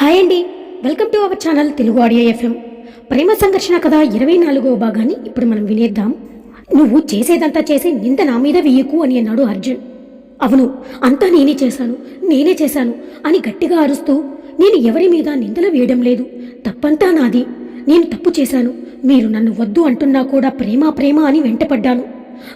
Hi అండి. Welcome to our channel Telugu audio FM. ప్రేమ సంఘర్షణ కథ ఇరవై నాలుగవ భాగాన్ని ఇప్పుడు మనం వినేద్దాం. నువ్వు చేసేదంతా చేసి నింద నా మీద వేయకు అని అన్నాడు అర్జున్. అవును అంతా నేనే చేశాను నేనే చేశాను అని గట్టిగా అరుస్తూ నేను ఎవరి మీద నిందలు వేయడం లేదు తప్పంతా నాది. నేను తప్పు చేశాను మీరు నన్ను వద్దు అంటున్నా కూడా ప్రేమ ప్రేమ అని వెంటపడ్డాను.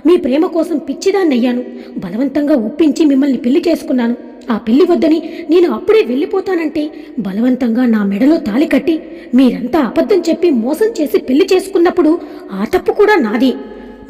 మీ ప్రేమ కోసం పిచ్చిదాన్నయ్యాను బలవంతంగా ఒప్పించి మిమ్మల్ని పెళ్ళి చేసుకున్నాను. ఆ పెళ్ళి వద్దని నేను అప్పుడే వెళ్ళిపోతానంటే బలవంతంగా నా మెడలో తాళి కట్టి మీరంతా అబద్ధం చెప్పి మోసం చేసి పెళ్ళి చేసుకున్నప్పుడు ఆ తప్పు కూడా నాది.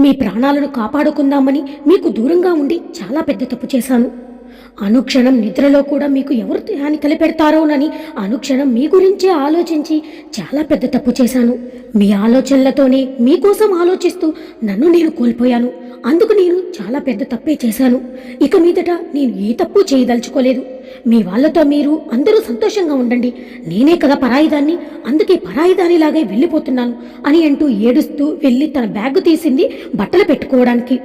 మీ ప్రాణాలను కాపాడుకుందామని మీకు దూరంగా ఉండి చాలా పెద్ద తప్పు చేశాను. అనుక్షణం నిద్రలో కూడా మీకు ఎవరు హాని కలిపెడతారోనని అనుక్షణం మీ గురించే ఆలోచించి చాలా పెద్ద తప్పు చేశాను. మీ ఆలోచనలతోనే మీకోసం ఆలోచిస్తూ నన్ను నేను కోల్పోయాను. అందుకు నేను చాలా పెద్ద తప్పే చేశాను. ఇక మీదట నేను ఏ తప్పు చేయదలుచుకోలేదు. మీ వాళ్ళతో మీరు అందరూ సంతోషంగా ఉండండి. నేనే కదా పరాయిదాన్ని అందుకే పరాయిదానిలాగే వెళ్ళిపోతున్నాను అని అంటూ ఏడుస్తూ వెళ్ళి తన బ్యాగ్ తీసింది బట్టలు పెట్టుకోవడానికి.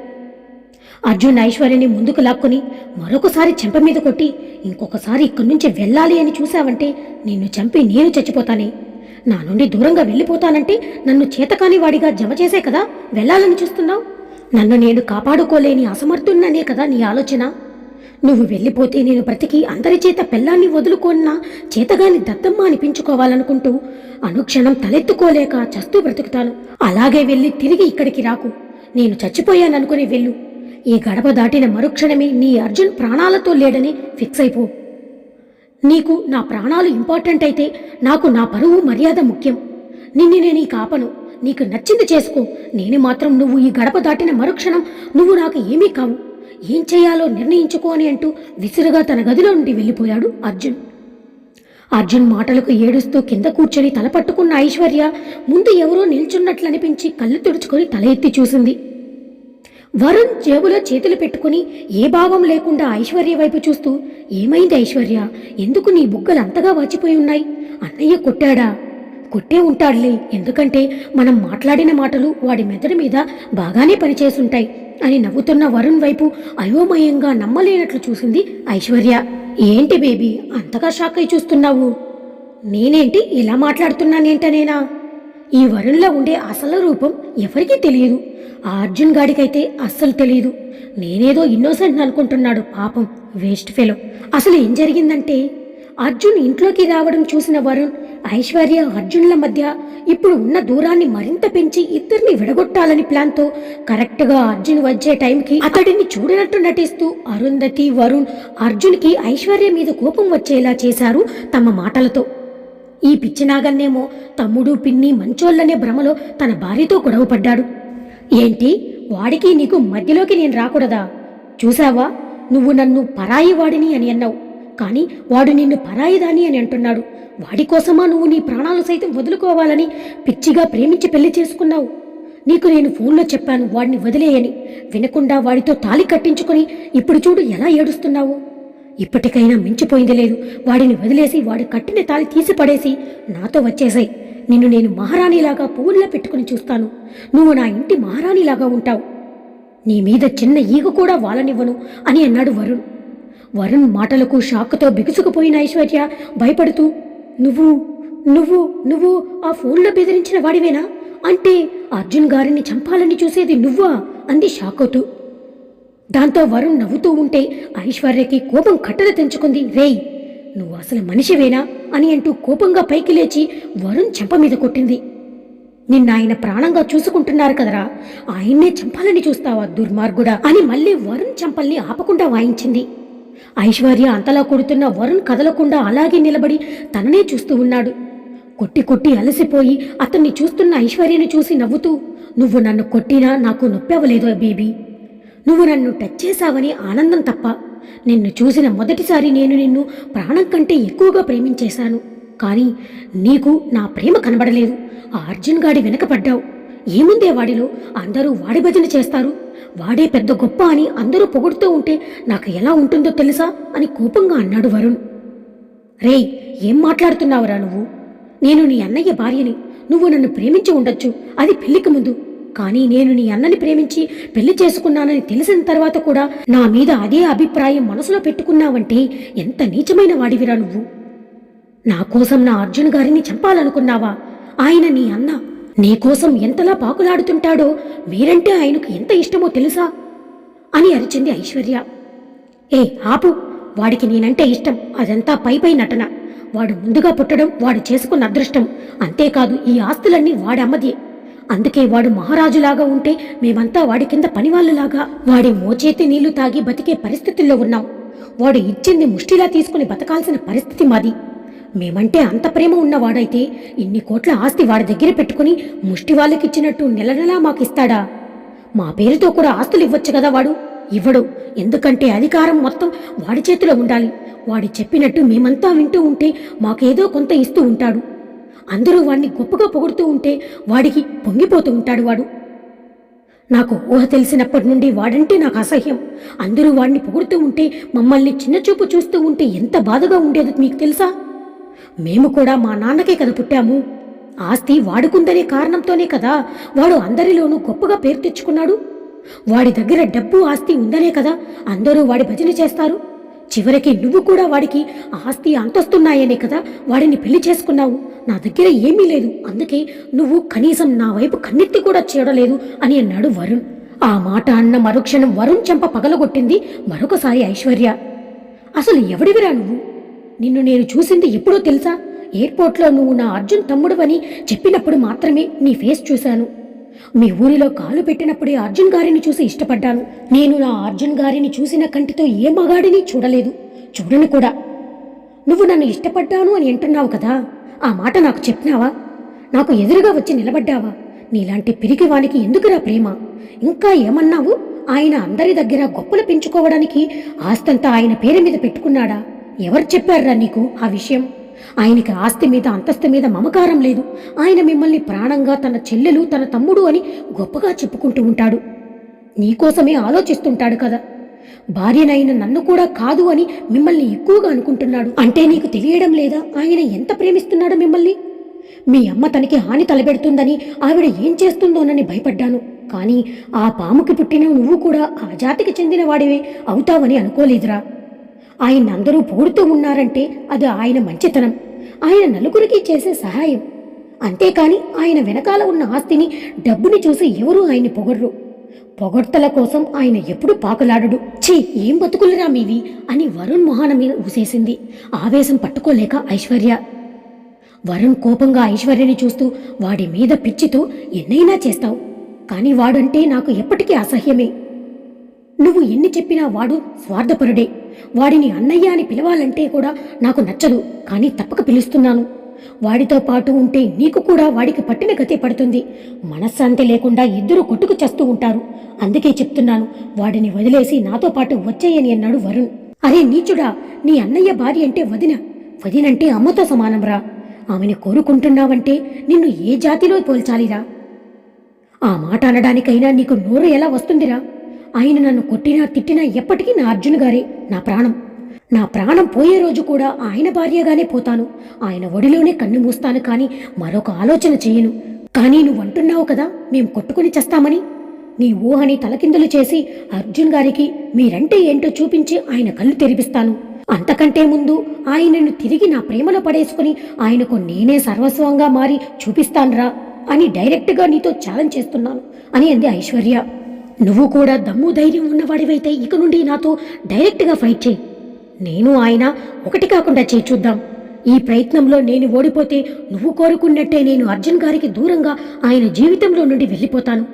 అర్జున్ ఐశ్వర్యని ముందుకు లాక్కుని మరొకసారి చెంప మీద కొట్టి ఇంకొకసారి ఇక్కడి నుంచి వెళ్ళాలి అని చూశావంటే నిన్ను చంపి నేను చచ్చిపోతానే. నా నుండి దూరంగా వెళ్ళిపోతానంటే నన్ను చేతకాని వాడిగా జమ చేసే కదా వెళ్ళాలని చూస్తున్నావు? నన్ను నేను కాపాడుకోలేని అసమర్థున్ననే కదా నీ ఆలోచన? నువ్వు వెళ్ళిపోతే నేను బ్రతికి అందరి చేత పెళ్ళాన్ని వదులుకున్నా చేతగాని దత్తమ్మ అనిపించుకోవాలనుకుంటూ అనుక్షణం తలెత్తుకోలేక చస్తూ బ్రతుకుతాను. అలాగే వెళ్ళి తిరిగి ఇక్కడికి రాకు. నేను చచ్చిపోయాననుకుని వెళ్ళు. ఈ గడప దాటిన మరుక్షణమే నీ అర్జున్ ప్రాణాలతో లేడని ఫిక్స్ అయిపో. నీకు నా ప్రాణాలు ఇంపార్టెంట్ అయితే నాకు నా పరువు మర్యాద ముఖ్యం. నిన్ను నేను ఈ కాపను నీకు నచ్చింది చేసుకో. నేను మాత్రం నువ్వు ఈ గడప దాటిన మరుక్షణం నువ్వు నాకు ఏమీ కావు. ఏం చేయాలో నిర్ణయించుకో అని అంటూ విసురుగా తన గదిలో నుండి వెళ్ళిపోయాడు అర్జున్. అర్జున్ మాటలకు ఏడుస్తూ కింద కూర్చొని తల పట్టుకున్న ఐశ్వర్య ముందు ఎవరో నిల్చున్నట్లనిపించి కళ్ళు తుడుచుకొని తల ఎత్తి చూసింది. వరుణ్ జేబులో చేతులు పెట్టుకుని ఏ భావం లేకుండా ఐశ్వర్య వైపు చూస్తూ ఏమైంది ఐశ్వర్య? ఎందుకు నీ బుగ్గలు అంతగా వాచిపోయి ఉన్నాయి? అన్నయ్య కొట్టాడా? కొట్టే ఉంటాడులే ఎందుకంటే మనం మాట్లాడిన మాటలు వాడి మెదడు మీద బాగానే పనిచేసుంటాయి అని నవ్వుతున్న వరుణ్ వైపు అయోమయంగా నమ్మలేనట్లు చూసింది ఐశ్వర్య. ఏంటి బేబీ అంతగా షాక్ అయి చూస్తున్నావు? నేనేంటి ఇలా మాట్లాడుతున్నానేంటనేనా? ఈ వరుణ్లో ఉండే అసలు రూపం ఎవరికీ తెలియదు. ఆ అర్జున్ గాడికైతే అస్సలు తెలియదు. నేనేదో ఇన్నోసెంట్ అనుకుంటున్నాడు పాపం వేస్ట్ ఫెలో. అసలు ఏం జరిగిందంటే అర్జున్ ఇంట్లోకి రావడం చూసిన వరుణ్ ఐశ్వర్య అర్జున్ల మధ్య ఇప్పుడు ఉన్న దూరాన్ని మరింత పెంచి ఇద్దరిని విడగొట్టాలని ప్లాన్తో కరెక్ట్గా అర్జున్ వచ్చే టైంకి అతడిని చూడనట్టు నటిస్తూ అరుంధతి వరుణ్ అర్జున్కి ఐశ్వర్య మీద కోపం వచ్చేలా చేశారు తమ మాటలతో. ఈ పిచ్చినాగన్నేమో తమ్ముడు పిన్ని మంచోళ్ళనే భ్రమలో తన భార్యతో గొడవపడ్డాడు ఏంటి? వాడికి నీకు మధ్యలోకి నేను రాకూడదా? చూసావా నువ్వు నన్ను పరాయి వాడిని అని అన్నావు. కానీ వాడు నిన్ను పరాయిదాని అని అంటున్నాడు. వాడి కోసమా నువ్వు నీ ప్రాణాలు సైతం వదులుకోవాలని పిచ్చిగా ప్రేమించి పెళ్ళి చేసుకున్నావు? నీకు నేను ఫోన్లో చెప్పాను వాడిని వదిలేయని. వినకుండా వాడితో తాలి కట్టించుకొని ఇప్పుడు చూడు ఎలా ఏడుస్తున్నావు. ఇప్పటికైనా మించిపోయింది లేదు. వాడిని వదిలేసి వాడి కట్టిన తాళి తీసి పడేసి నాతో వచ్చేసాయి నిన్ను నేను మహారాణిలాగా పువ్వుల్లో పెట్టుకుని చూస్తాను. నువ్వు నా ఇంటి మహారాణిలాగా ఉంటావు. నీ మీద చిన్న ఈగ కూడా వాలనివ్వను అని అన్నాడు వరుణ్. వరుణ్ మాటలకు షాక్తో బిగుసుకుపోయిన ఐశ్వర్య భయపడుతూ నువ్వు నువ్వు నువ్వు ఆ ఫోన్లో బెదిరించిన వాడివేనా? అంటే అర్జున్ గారిని చంపాలని చూసేది నువ్వా? అంది షాకోతూ దాంతో వరుణ్ నవ్వుతూ ఉంటే ఐశ్వర్యకి కోపం కట్టలు తెంచుకుంది. రేయ్ నువ్వు అసలు మనిషివేనా? అని అంటూ కోపంగా పైకి లేచి వరుణ్ చెంప మీద కొట్టింది. నిన్న ఆయన ప్రాణంగా చూసుకుంటున్నారు కదరా ఆయన్నే చంపాలని చూస్తావా దుర్మార్గుడా? అని మళ్ళీ వరుణ్ చంపల్ని ఆపకుండా వాయించింది. ఐశ్వర్య అంతలా కొడుతున్న వరుణ్ కదలకుండా అలాగే నిలబడి తననే చూస్తూ ఉన్నాడు. కొట్టి కొట్టి అలసిపోయి అతన్ని చూస్తున్న ఐశ్వర్యను చూసి నవ్వుతూ నువ్వు నన్ను కొట్టినా నాకు నొప్పవలేదు బేబీ నువ్వు నన్ను టచ్ చేశావని ఆనందం తప్ప నిన్ను చూసిన మొదటిసారి నేను నిన్ను ప్రాణం కంటే ఎక్కువగా ప్రేమించేశాను. కానీ నీకు నా ప్రేమ కనబడలేదు. ఆ అర్జున్ గాడి వెనకపడ్డావు. ఏముందే వాడిలో? అందరూ వాడి భజన చేస్తారు. వాడే పెద్ద గొప్ప అని అందరూ పొగుడుతూ ఉంటే నాకు ఎలా ఉంటుందో తెలుసా? అని కోపంగా అన్నాడు వరుణ్. రేయ్ ఏం మాట్లాడుతున్నావురా నువ్వు? నేను నీ అన్నయ్య భార్యని. నువ్వు నన్ను ప్రేమించి ఉండొచ్చు. అది పెళ్ళికి ముందు. కానీ నేను నీ అన్నని ప్రేమించి పెళ్ళి చేసుకున్నానని తెలిసిన తర్వాత కూడా నా మీద అదే అభిప్రాయం మనసులో పెట్టుకున్నావంటే ఎంత నీచమైన వాడివిరా నువ్వు. నా కోసం నా అర్జున్ గారిని చంపాలనుకున్నావా? ఆయన నీ అన్న. నీ కోసం ఎంతలా పాకులాడుతుంటాడో మీరంటే ఆయనకు ఎంత ఇష్టమో తెలుసా? అని అరిచింది ఐశ్వర్య. ఏ ఆపు. వాడికి నేనంటే ఇష్టం. అదంతా పై పై నటన. వాడు ముందుగా పుట్టడం వాడు చేసుకున్న అదృష్టం. అంతేకాదు ఈ ఆస్తులన్నీ వాడమ్మదే. అందుకే వాడు మహారాజులాగా ఉంటే మేమంతా వాడి కింద పనివాళ్ళలాగా. వాడి మోచేతి నీళ్ళు తాగి బతికే పరిస్థితుల్లో ఉన్నాం. వాడు ఇచ్చింది ముష్టిలా తీసుకుని బతకాల్సిన పరిస్థితి మాది. మేమంటే అంత ప్రేమ ఉన్నవాడైతే ఇన్ని కోట్ల ఆస్తి వాడి దగ్గర పెట్టుకుని ముష్టి వాళ్ళకిచ్చినట్టు నెల నెలా మాకిస్తాడా? మా పేరుతో కూడా ఆస్తులు ఇవ్వచ్చు కదా వాడు? ఇవ్వడు. ఎందుకంటే అధికారం మొత్తం వాడి చేతిలో ఉండాలి. వాడి చెప్పినట్టు మేమంతా వింటూ ఉంటే మాకేదో కొంత ఇస్తూ ఉంటాడు. అందరూ వాడిని గొప్పగా పొగుడుతూ ఉంటే వాడికి పొంగిపోతూ ఉంటాడు వాడు. నాకు ఊహ తెలిసినప్పటి నుండి వాడంటే నాకు అసహ్యం. అందరూ వాడిని పొగుడుతూ ఉంటే మమ్మల్ని చిన్నచూపు చూస్తూ ఉంటే ఎంత బాధగా ఉండేదో మీకు తెలుసా? మేము కూడా మా నాన్నకే కదా పుట్టాము. ఆస్తి వాడుకుందనే కారణంతోనే కదా వాడు అందరిలోనూ గొప్పగా పేరు తెచ్చుకున్నాడు. వాడి దగ్గర డబ్బు ఆస్తి ఉందనే కదా అందరూ వాడి భజన చేస్తారు. చివరికి నువ్వు కూడా వాడికి ఆస్తి అంతస్తున్నాయనే కదా వాడిని పెళ్ళి చేసుకున్నావు. నా దగ్గర ఏమీ లేదు. అందుకే నువ్వు కనీసం నా వైపు కన్నెత్తి కూడా చూడలేదు అని అన్నాడు వరుణ్. ఆ మాట అన్న మరుక్షణం వరుణ్ చెంప పగలగొట్టింది మరొకసారి ఐశ్వర్య. అసలు ఎవడివిరా నువ్వు? నిన్ను నేను చూసింది ఎప్పుడో తెలుసా? ఎయిర్పోర్ట్లో నువ్వు నా అర్జున్ తమ్ముడువని చెప్పినప్పుడు మాత్రమే నీ ఫేస్ చూశాను. మీ ఊరిలో కాలు పెట్టినప్పుడే అర్జున్ గారిని చూసి ఇష్టపడ్డాను. నేను నా అర్జున్ గారిని చూసిన కంటితో ఏ మగాడిని చూడలేదు. చూడను కూడా. నువ్వు నన్ను ఇష్టపడ్డాను అని అంటున్నావు కదా? ఆ మాట నాకు చెప్పినావా? నాకు ఎదురుగా వచ్చి నిలబడ్డావా? నీలాంటి పిరికివానికి ఎందుకురా ప్రేమ? ఇంకా ఏమన్నావు? ఆయన అందరి దగ్గర గొప్పలు పెంచుకోవడానికి ఆస్తంతా ఆయన పేరు మీద పెట్టుకున్నాడా? ఎవరు చెప్పారా నీకు ఆ విషయం? ఆయనకి ఆస్తి మీద అంతస్తు మీద మమకారం లేదు. ఆయన మిమ్మల్ని ప్రాణంగా తన చెల్లెలు తన తమ్ముడు అని గొప్పగా చెప్పుకుంటూ ఉంటాడు. నీకోసమే ఆలోచిస్తుంటాడు కదా. భార్యనైన నన్ను కూడా కాదు అని మిమ్మల్ని ఎక్కువగా అనుకుంటున్నాడు. అంటే నీకు తెలియడం లేదా? ఆయన ఎంత ప్రేమిస్తున్నాడో మిమ్మల్ని? మీ అమ్మ తనకి హాని తలపెడుతుందని ఆవిడ ఏం చేస్తుందోనని భయపడ్డాను. కానీ ఆ పాముకి పుట్టిన నువ్వు కూడా ఆ జాతికి చెందిన వాడివే అవుతావని అనుకోలేదురా. ఆయన అందరూ పోడుతూ ఉన్నారంటే అది ఆయన మంచితనం. ఆయన నలుగురికి చేసే సహాయం. అంతేకాని ఆయన వెనకాల ఉన్న ఆస్తిని డబ్బుని చూసి ఎవరూ ఆయన్ని పొగర్రు పొగడ్తల కోసం ఆయన ఎప్పుడు పాకులాడడు. ఛీ ఏం బతుకులురా మీవి అని వరుణ్ మొహాన మీద ఊసేసింది. ఆవేశం పట్టుకోలేక ఐశ్వర్య. వరుణ్ కోపంగా ఐశ్వర్యని చూస్తూ వాడి మీద పిచ్చితో ఎన్నైనా చేస్తావు. కానీ వాడంటే నాకు ఎప్పటికీ అసహ్యమే. నువ్వు ఎన్ని చెప్పినా వాడు స్వార్థపరుడే. వాడిని అన్నయ్య అని పిలవాలంటే కూడా నాకు నచ్చదు. కానీ తప్పక పిలుస్తున్నాను. వాడితో పాటు ఉంటే నీకు కూడా వాడికి పట్టిన గతే పడుతుంది. మనశ్శాంతి లేకుండా ఇద్దరు కొట్టుకు చేస్తూ ఉంటారు. అందుకే చెప్తున్నాను వాడిని వదిలేసి నాతో పాటు వచ్చేయని అన్నాడు వరుణ్. అరే నీచుడా నీ అన్నయ్య భార్య అంటే వదిన. వదినంటే అమ్మతో సమానంరా. ఆమెను కోరుకుంటున్నావంటే నిన్ను ఏ జాతిలో పోల్చాలిరా? ఆ మాట అనడానికైనా నీకు నోరు ఎలా వస్తుందిరా? ఆయన నన్ను కొట్టినా తిట్టినా ఎప్పటికీ నా అర్జున్ గారే నా ప్రాణం. నా ప్రాణం పోయే రోజు కూడా ఆయన భార్యగానే పోతాను. ఆయన ఒడిలోనే కన్ను మూస్తాను కానీ మరొక ఆలోచన చేయను. కానీ నువ్వు అంటున్నావు కదా మేము కొట్టుకుని చేస్తామని. నీ ఊహని తలకిందులు చేసి అర్జున్ గారికి మీరంటే ఏంటో చూపించి ఆయన కళ్ళు తెరిపిస్తాను. అంతకంటే ముందు ఆయనను తిరిగి నా ప్రేమలో పడేసుకుని ఆయనకు నేనే సర్వస్వంగా మారి చూపిస్తానురా అని డైరెక్ట్గా నీతో ఛాలెంజ్ చేస్తున్నాను అని అంది ఐశ్వర్య. నువ్వు కూడా దమ్ము ధైర్యం ఉన్నవాడివైతే ఇక నుండి నాతో డైరెక్ట్గా ఫైట్ చేయి. నేను ఆయన ఒకటి కాకుండా చేర్చుద్దాం ఈ ప్రయత్నంలో నేను ఓడిపోతే నువ్వు కోరుకున్నట్టే నేను అర్జున్ గారికి దూరంగా ఆయన జీవితంలో నుండి వెళ్ళిపోతాను.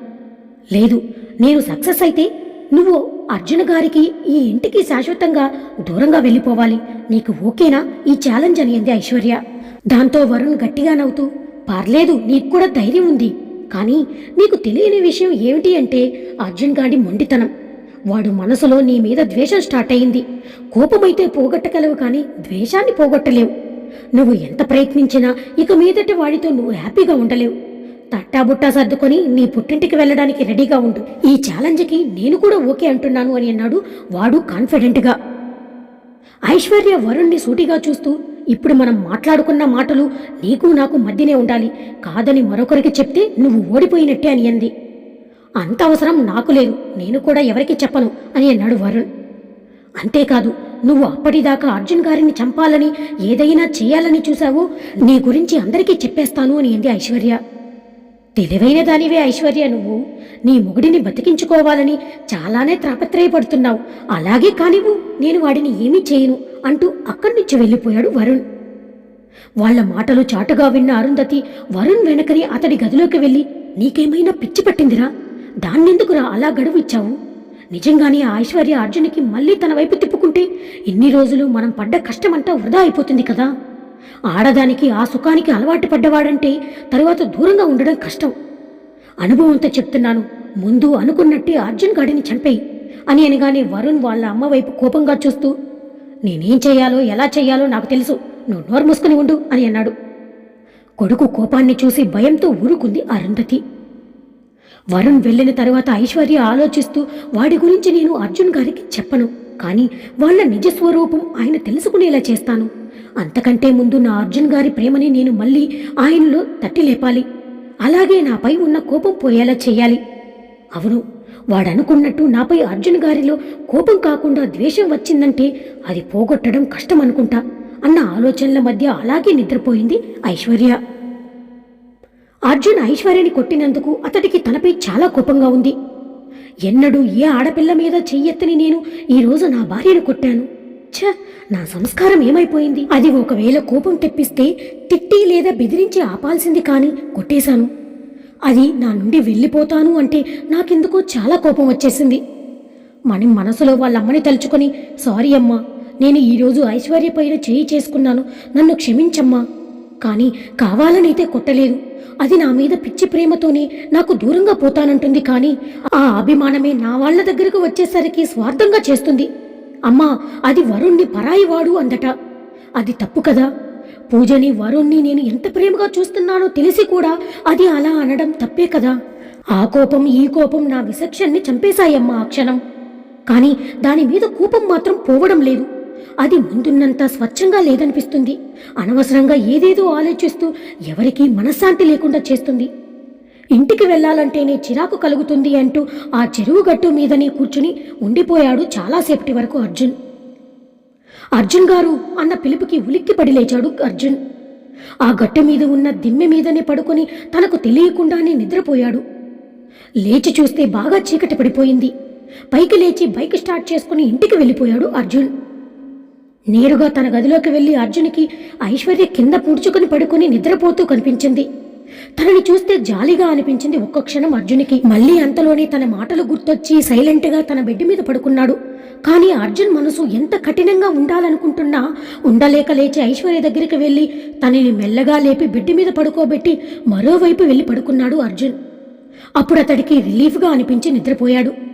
లేదు నేను సక్సెస్ అయితే నువ్వు అర్జున్ గారికి ఈ ఇంటికి శాశ్వతంగా దూరంగా వెళ్ళిపోవాలి. నీకు ఓకేనా? ఈ ఛాలెంజ్ అనింది ఐశ్వర్య. దాంతో వరుణ్ గట్టిగా నవ్వుతూ పర్లేదు నీకు కూడా ధైర్యం ఉంది. కానీ నీకు తెలియని విషయం ఏమిటి అంటే అర్జున్ గారి మొండితనం. వాడు మనసులో నీ మీద ద్వేషం స్టార్ట్ అయింది. కోపమైతే పోగొట్టగలవు కానీ ద్వేషాన్ని పోగొట్టలేవు. నువ్వు ఎంత ప్రయత్నించినా ఇక మీదట వాడితో నువ్వు హ్యాపీగా ఉండలేవు. తట్టాబుట్టా సర్దుకొని నీ పుట్టింటికి వెళ్ళడానికి రెడీగా ఉండు. ఈ ఛాలెంజ్కి నేను కూడా ఓకే అంటున్నాను అని అన్నాడు వాడు కాన్ఫిడెంట్గా. ఐశ్వర్య వరుణ్ణి సూటిగా చూస్తూ ఇప్పుడు మనం మాట్లాడుకున్న మాటలు నీకు నాకు మధ్యనే ఉండాలి. కాదని మరొకరికి చెప్తే నువ్వు ఓడిపోయినట్టే అని అంది. అంత అవసరం నాకు లేదు. నేను కూడా ఎవరికి చెప్పను అని అన్నాడు వరుణ్. అంతేకాదు నువ్వు అప్పటిదాకా అర్జున్ గారిని చంపాలని ఏదైనా చేయాలని చూశావు. నీ గురించి అందరికీ చెప్పేస్తాను అని అంది ఐశ్వర్య. తెలివైన దానివే ఐశ్వర్య నువ్వు. నీ మొగుడిని బతికించుకోవాలని చాలానే త్రాపత్రయపడుతున్నావు. అలాగే కానివ్వు నేను వాడిని ఏమీ చేయను అంటూ అక్కడి నుంచి వెళ్ళిపోయాడు వరుణ్. వాళ్ళ మాటలు చాటుగా విన్న అరుంధతి వరుణ్ వెనకని అతడి గదిలోకి వెళ్ళి నీకేమైనా పిచ్చి పట్టిందిరా? దాన్నెందుకురా అలా గడువు ఇచ్చావు నిజంగానే ఆ ఐశ్వర్య అర్జునికి మళ్ళీ తన వైపు తిప్పుకుంటే ఇన్ని రోజులు మనం పడ్డ కష్టమంతా వృధా అయిపోతుంది కదా? ఆడదానికి ఆ సుఖానికి అలవాటు పడ్డవాడంటే తరువాత దూరంగా ఉండడం కష్టం. అనుభవంతో చెప్తున్నాను ముందు అనుకున్నట్టే అర్జున్ గాడిని చంపేయి అని అనగానే వరుణ్ వాళ్ళ అమ్మ వైపు కోపంగా చూస్తూ నేనేం చేయాలో ఎలా చేయాలో నాకు తెలుసు నువ్వు నోరు మూసుకుని ఉండు అని అన్నాడు. కొడుకు కోపాన్ని చూసి భయంతో ఊరుకుంది అరుంధతి. వరుణ్ వెళ్ళిన తర్వాత ఐశ్వర్య ఆలోచిస్తూ వాడి గురించి నేను అర్జున్ గారికి చెప్పను కానీ వాళ్ళ నిజ స్వరూపం ఆయన తెలుసుకునేలా చేస్తాను. అంతకంటే ముందు నా అర్జున్ గారి ప్రేమని నేను మళ్ళీ ఆయనలో తట్టి లేపాలి. అలాగే నాపై ఉన్న కోపం పోయేలా చేయాలి. అవును వాడనుకున్నట్టు నాపై అర్జున్ గారిలో కోపం కాకుండా ద్వేషం వచ్చిందంటే అది పోగొట్టడం కష్టం అనుకుంటా అన్న ఆలోచనల మధ్య అలాగే నిద్రపోయింది ఐశ్వర్య. అర్జున్ ఐశ్వర్యని కొట్టినందుకు అతడికి తనపై చాలా కోపంగా ఉంది. ఎన్నడూ ఏ ఆడపిల్ల మీద చెయ్యెత్తని నేను ఈరోజు నా భార్యను కొట్టాను. ఛ నా సంస్కారం ఏమైపోయింది? అది ఒకవేళ కోపం తెప్పిస్తే తిట్టి లేదా బెదిరించి ఆపాల్సింది కానీ కొట్టేశాను. అది నా నుండి వెళ్ళిపోతాను అంటే నాకెందుకో చాలా కోపం వచ్చేసింది. మణి మనసులో వాళ్ళమ్మని తలుచుకొని సారీ అమ్మా నేను ఈరోజు ఐశ్వర్య పైన చేయి చేసుకున్నాను. నన్ను క్షమించమ్మా. కానీ కావాలనైతే కొట్టలేదు. అది నా మీద పిచ్చి ప్రేమతోనే నాకు దూరంగా పోతానంటుంది కానీ ఆ అభిమానమే నా వాళ్ళ దగ్గరకు వచ్చేసరికి స్వార్థంగా చేస్తుంది. అమ్మా అది వరుణ్ణి పరాయివాడు అందట. అది తప్పు కదా. పూజని వరుణ్ణి నేను ఎంత ప్రేమగా చూస్తున్నానో తెలిసి కూడా అది అలా అనడం తప్పే కదా. ఆ కోపం ఈ కోపం నా విచక్షణని చంపేశాయమ్మా ఆ క్షణం. కానీ దాని మీద కోపం మాత్రం పోవడం లేదు. అది ముందున్నంత స్వచ్ఛంగా లేదనిపిస్తుంది. అనవసరంగా ఏదేదో ఆలోచిస్తూ ఎవరికీ మనశ్శాంతి లేకుండా చేస్తుంది. ఇంటికి వెళ్ళాలంటేనే చిరాకు కలుగుతుంది అంటూ ఆ చెరువు గట్టు మీదనే కూర్చుని ఉండిపోయాడు చాలాసేపటి వరకు అర్జున్. అర్జున్ గారు అన్న పిలుపుకి ఉలిక్కిపడి లేచాడు అర్జున్. ఆ గట్టు మీద ఉన్న దిమ్మె మీదనే పడుకొని తనకు తెలియకుండానే నిద్రపోయాడు. లేచి చూస్తే బాగా చీకటి పడిపోయింది. పైకి లేచి బైక్ స్టార్ట్ చేసుకుని ఇంటికి వెళ్ళిపోయాడు అర్జున్. నేరుగా తన గదిలోకి వెళ్ళి అర్జునికి ఐశ్వర్య కింద పూడ్చుకుని పడుకుని నిద్రపోతూ కనిపించింది. తనని చూస్తే జాలిగా అనిపించింది ఒక్క క్షణం అర్జునికి. మళ్ళీ అంతలోనే తన మాటలు గుర్తొచ్చి సైలెంట్గా తన బెడ్ మీద పడుకున్నాడు. కానీ అర్జున్ మనసు ఎంత కఠినంగా ఉండాలనుకుంటున్నా ఉండలేక లేచి ఐశ్వర్య దగ్గరికి వెళ్ళి తనని మెల్లగా లేపి బెడ్ మీద పడుకోబెట్టి మరోవైపు వెళ్ళి పడుకున్నాడు అర్జున్. అప్పుడు అతడికి రిలీఫ్గా అనిపించి నిద్రపోయాడు.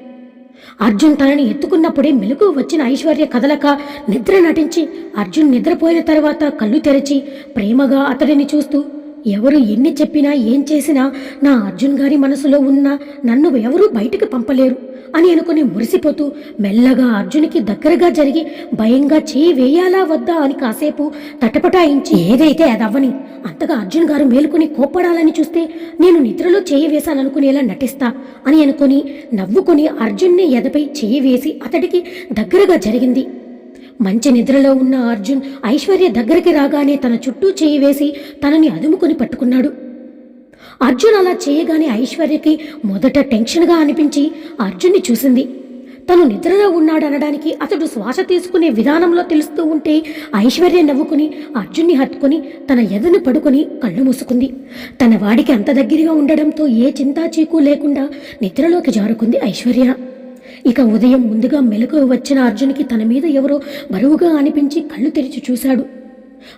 అర్జున్ తనని ఎత్తుకున్నప్పుడే మెలకు వచ్చిన ఐశ్వర్య కదలక నిద్ర నటించి అర్జున్ నిద్రపోయిన తర్వాత కళ్ళు తెరిచి ప్రేమగా అతడిని చూస్తూ ఎవరు ఎన్ని చెప్పినా ఏం చేసినా నా అర్జున్ గారి మనసులో ఉన్న నన్ను ఎవరూ బయటికి పంపలేరు అని అనుకుని మురిసిపోతూ మెల్లగా అర్జునికి దగ్గరగా జరిగి భయంగా చేయి వేయాలా వద్దా అని కాసేపు తటపటాయించి ఏదైతే అదవ్వని అంతగా అర్జున్ గారు మేలుకొని కోప్పడాలని చూస్తే నేను నిద్రలో చేయి వేశాననుకునేలా నటిస్తా అని అనుకుని నవ్వుకుని అర్జున్ని ఎదపై చేయి వేసి అతడికి దగ్గరగా జరిగింది. మంచి నిద్రలో ఉన్న అర్జున్ ఐశ్వర్య దగ్గరికి రాగానే తన చుట్టూ చేయి వేసి తనని అదుముకొని పట్టుకున్నాడు. అర్జున్ అలా చేయగానే ఐశ్వర్యకి మొదట టెన్షన్గా అనిపించి అర్జున్ని చూసింది. తను నిద్రలో ఉన్నాడనడానికి అతడు శ్వాస తీసుకునే విధానంలో తెలుస్తూ ఉంటే ఐశ్వర్య నవ్వుకుని అర్జున్ని హత్తుకుని తన ఎదను పడుకొని కళ్ళు మూసుకుంది. తన వాడికి అంత దగ్గరగా ఉండడంతో ఏ చింతా చీకు లేకుండా నిద్రలోకి జారుకుంది ఐశ్వర్య. ఇక ఉదయం ముందుగా మెలకు వచ్చిన అర్జున్కి తన మీద ఎవరో బరువుగా అనిపించి కళ్ళు తెరిచి చూశాడు.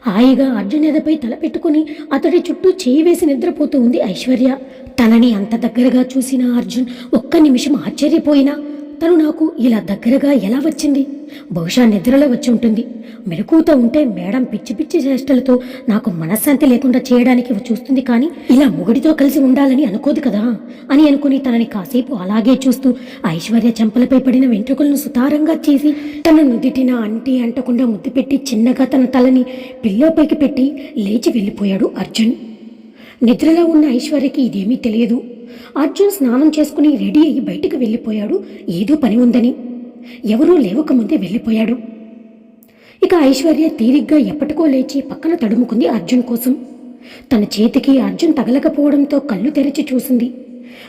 హాయిగా అర్జున్ ఎదపై తలపెట్టుకుని అతడి చుట్టూ చేయి వేసి నిద్రపోతూ ఉంది ఐశ్వర్య. తనని అంత దగ్గరగా చూసిన అర్జున్ ఒక్క నిమిషం ఆశ్చర్యపోయినా తను నాకు ఇలా దగ్గరగా ఎలా వచ్చింది? బహుశా నిద్రలో వచ్చి ఉంటుంది. మెలకువతో ఉంటే మేడం పిచ్చి పిచ్చి చేష్టలతో నాకు మనశ్శాంతి లేకుండా చేయడానికి చూస్తుంది కానీ ఇలా మొగుడితో కలిసి ఉండాలని అనుకోదు కదా అని అనుకుని తనని కాసేపు అలాగే చూస్తూ ఐశ్వర్య చెంపలపై పడిన వెంట్రుకలను సుతారంగా చేసి తన నుదిటిన అంటి అంటకుండా ముద్దు పెట్టి చిన్నగా తన తలని పిల్లోపైకి పెట్టి లేచి వెళ్ళిపోయాడు అర్జున్. నిద్రలో ఉన్న ఐశ్వర్యకి ఇదేమీ తెలియదు. అర్జున్ స్నానం చేసుకుని రెడీ అయ్యి బయటికి వెళ్ళిపోయాడు. ఏదో పని ఉందని. ఎవరూ లేవకముందే వెళ్ళిపోయాడు. ఇక ఐశ్వర్య తీరిగ్గా ఎప్పటికో లేచి పక్కన తడుముకుంది అర్జున్ కోసం. తన చేతికి అర్జున్ తగలకపోవడంతో కళ్ళు తెరిచి చూసింది.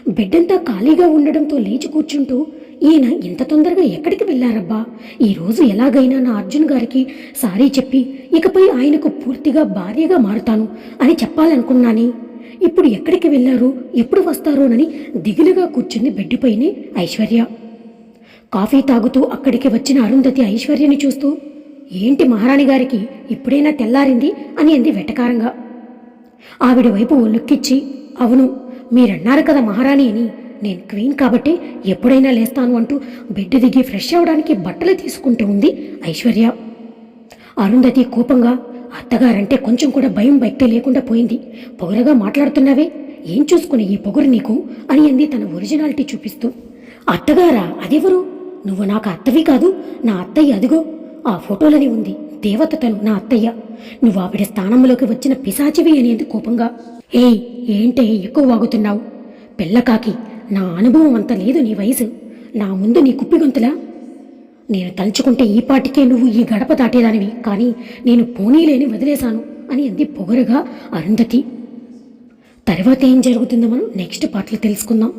బెడ్డంతా ఖాళీగా ఉండడంతో లేచి కూర్చుంటూ ఈయన ఇంత తొందరగా ఎక్కడికి వెళ్ళారబ్బా? ఈ రోజు ఎలాగైనా నా అర్జున్ గారికి సారీ చెప్పి ఇకపై ఆయనకు పూర్తిగా భార్యగా మారుతాను అని చెప్పాలనుకున్నాని. ఇప్పుడు ఎక్కడికి వెళ్ళారు? ఎప్పుడు వస్తారోనని దిగులుగా కూర్చుంది బెడ్డుపైనే ఐశ్వర్య. కాఫీ తాగుతూ అక్కడికి వచ్చిన అరుంధతి ఐశ్వర్యని చూస్తూ ఏంటి మహారాణి గారికి ఇప్పుడైనా తెల్లారింది? అని అంది వెటకారంగా. ఆవిడ వైపు లుక్కిచ్చి అవును మీరన్నారు కదా మహారాణి అని. నేను క్వీన్ కాబట్టి ఎప్పుడైనా లేస్తాను అంటూ బెడ్ దిగి ఫ్రెష్ అవ్వడానికి బట్టలు తీసుకుంటూ ఉంది ఐశ్వర్య. అరుంధతి కోపంగా అత్తగారంటే కొంచెం కూడా భయం భక్తి లేకుండా పోయింది. పొగరగా మాట్లాడుతున్నావే? ఏం చూసుకుని ఈ పొగరు నీకు? అని అంది తన ఒరిజినాలిటీ చూపిస్తూ. అత్తగారా అదెవరు? నువ్వు నాకు అత్తవి కాదు నా అత్తయ్య అదిగో. ఆ ఫోటోలని ఉంది. దేవత తను నా అత్తయ్య. నువ్వు ఆవిడ స్థానంలోకి వచ్చిన పిశాచివి అనేది కోపంగా. ఏయ్ ఏంటే ఎక్కువ వాగుతున్నావు? పిల్లకాకి నా అనుభవం అంత లేదు నీ వయసు. నా ముందు నీ కుప్పిగొంతులా? నేను తలుచుకుంటే ఈ పాటికే నువ్వు ఈ గడప దాటేదానివి కానీ నేను పోనీలేని వదిలేశాను అని అంది పొగరుగా అరుంధతి. తర్వాత ఏం జరుగుతుందో మనం నెక్స్ట్ పాటలు తెలుసుకుందాం.